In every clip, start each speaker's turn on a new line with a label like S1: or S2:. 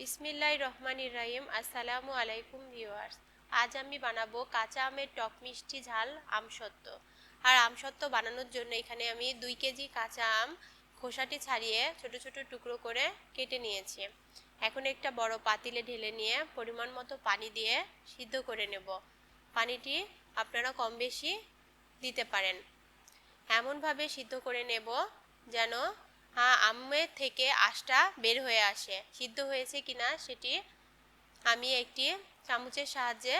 S1: বিসমিল্লাহ রহমান ইরাহিম আসসালামু আলাইকুম ভিউয়ার্স। আজ আমি বানাবো কাঁচা আমের টক মিষ্টি ঝাল আমসত্ত্ব। আর আমসত্ত্ব বানানোর জন্য এখানে আমি দুই কেজি কাঁচা আম খোসাটি ছাড়িয়ে ছোট ছোট টুকরো করে কেটে নিয়েছি। এখন একটা বড় পাতিলে ঢেলে নিয়ে পরিমাণ মতো পানি দিয়ে সিদ্ধ করে নেব। পানিটি আপনারা কম বেশি দিতে পারেন। এমনভাবে সিদ্ধ করে নেব যেন আমের থেকে আঁশটা বের হয়ে আসে। সিদ্ধ হয়েছে কিনা সেটি আমি একটি চামচের সাহায্যে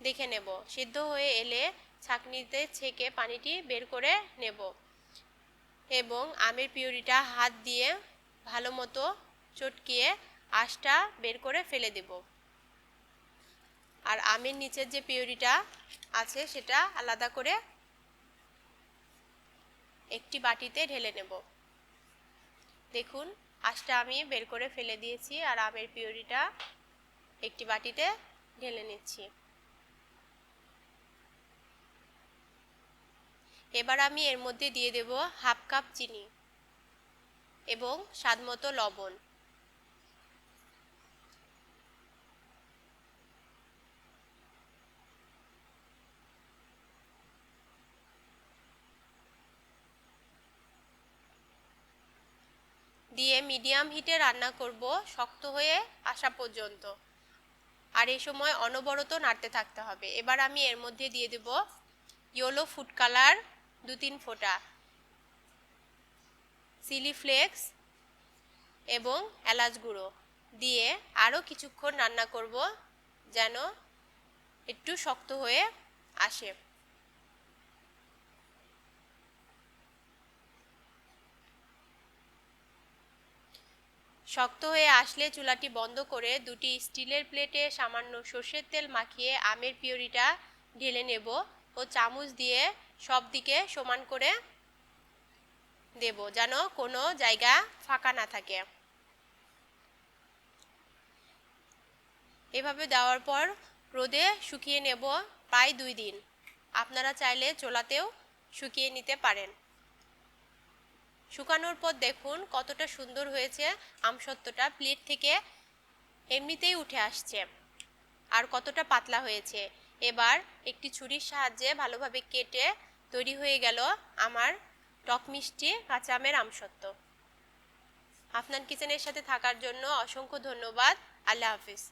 S1: দেখে নেব। সিদ্ধ হয়ে এলে ছাঁকনিতে ছেঁকে পানিটি বের করে নেব এবং আমের পিউরিটা হাত দিয়ে ভালো মতো চটকিয়ে আঁশটা বের করে ফেলে দেব। আর আমের নিচের যে পিউরিটা আছে সেটা আলাদা করে একটি বাটিতে ঢেলে নেব। দেখুন আঁশটা আমি বের করে ফেলে দিয়েছি আর আমের পিউরিটা একটি বাটিতে ঢেলে নিচ্ছি। এবার আমি এর মধ্যে দিয়ে দেব হাফ কাপ চিনি এবং স্বাদমতো লবণ। দিয়ে মিডিয়াম হিটে রান্না করব, শক্ত হয়ে আসা পর্যন্ত। আর এই সময় অনবরত নাড়তে থাকতে হবে। এবার আমি এর মধ্যে দিয়ে দেব ইয়েলো ফুড কালার দু তিন ফোঁটা, চিলি ফ্লেক্স এবং এলাচ গুঁড়ো দিয়ে আরও কিছুক্ষণ রান্না করব যেন একটু শক্ত হয়ে আসে। শক্ত হয়ে আসলে চুলাটি বন্ধ করে দুটি স্টিলের প্লেটে সামান্য সর্ষের তেল মাখিয়ে আমের পিউরিটা ঢেলে নেব ও চামচ দিয়ে সব দিকে সমান করে দেব যেন কোনো জায়গা ফাঁকা না থাকে। এভাবে দেওয়ার পর রোদে শুকিয়ে নেব প্রায় দুই দিন। আপনারা চাইলে চোলাতেও শুকিয়ে নিতে পারেন। শুকানোর পর দেখুন কতটা সুন্দর হয়েছে আমসত্ত্বটা। প্লেট থেকে এমনিতেই উঠে আসছে। আর কতটা পাতলা হয়েছে। এবার একটি ছুরির সাহায্যে ভালোভাবে কেটে তৈরি হয়ে গেল আমার টক মিষ্টি কাঁচা আমের আমসত্ত্ব। আপনার কিচেনের সাথে থাকার জন্য অসংখ্য ধন্যবাদ। আল্লাহ হাফিজ।